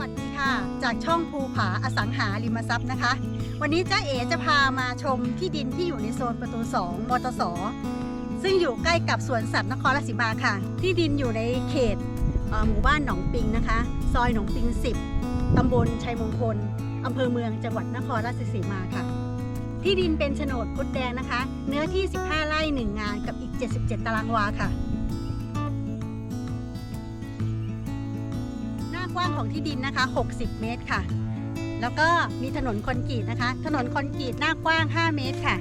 วัสดีค่ะ จากช่องภูผาอสังหาริมทรัพย์นะคะ วันนี้จ้าเอ๋จะพามาชมที่ดินที่อยู่ในโซนประตู 2 มตส ซึ่งอยู่ใกล้กับสวนสัตว์นครราชสีมาค่ะ ที่ดินอยู่ในเขตหมู่บ้านหนองปิงนะคะ ซอยหนองปิง 10 ตำบลชัยมงคล อำเภอเมืองจังหวัดนครราชสีมาค่ะ ที่ดินเป็นโฉนดพุดแดงนะคะ เนื้อที่ 15 ไร่ 1 งานกับอีก 77 ตารางวาค่ะากว้างของที่ดินนะคะ 60 เมตรค่ะ แล้วก็มีถนนคอนกรีตนะคะ ถนนคอนกรีตหน้ากว้าง 5 เมตรค่ะ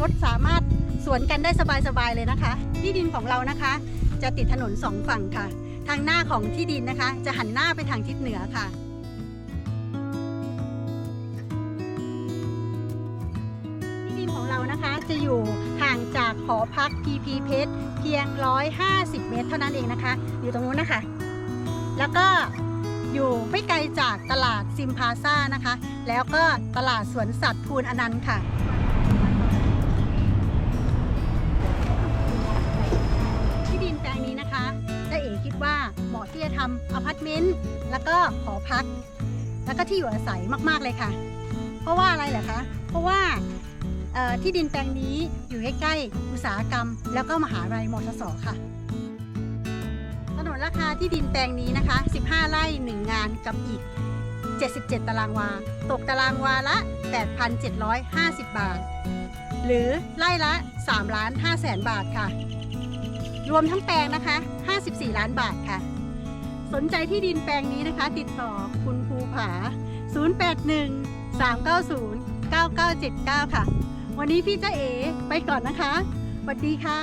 รถสามารถสวนกันได้สบายๆเลยนะคะ ที่ดินของเรานะคะ จะติดถนนสองฝั่งค่ะ ทางหน้าของที่ดินนะคะ จะหันหน้าไปทางทิศเหนือค่ะที่ดินของเรานะคะจะอยู่ห่างจากหอพัก PP เพชรเพียง 150 เมตรเท่านั้นเองนะคะ อยู่ตรงนู้นนะคะ แล้วก็ อยู่ไม่ไกลจากตลาดซิมพาซ่านะคะ แล้วก็ตลาดสวนสัตว์ภูนอนันต์ค่ะ ที่ดินแปลงนี้นะคะจ้าเอ๋คิดว่าเหมาะที่จะทำอพาร์ตเมนต์แล้วก็หอพัก แล้วก็ที่อยู่อาศัยมากๆเลยค่ะ เพราะว่าอะไรเหรอคะ เพราะว่าที่ดินแปลงนี้อยู่ใกล้ๆอุตสาหกรรม แล้วก็มหาลัยมอทสค่ะ ถนนราคาที่ดินแปลงนี้นะคะ 15 ไร่ 1 งานกับอีก 77 ตารางวา ตกตารางวาละ 8,750 บาท หรือไร่ละ3ล้าน5แสนบาทค่ะ รวมทั้งแปลงนะคะ 54 ล้านบาทค่ะ สนใจที่ดินแปลงนี้นะคะ ติดต่อคุณภูผา 081 390 9979 ค่ะ วันนี้พี่เจ๊เอ๋ไปก่อนนะคะสวัสดีค่ะ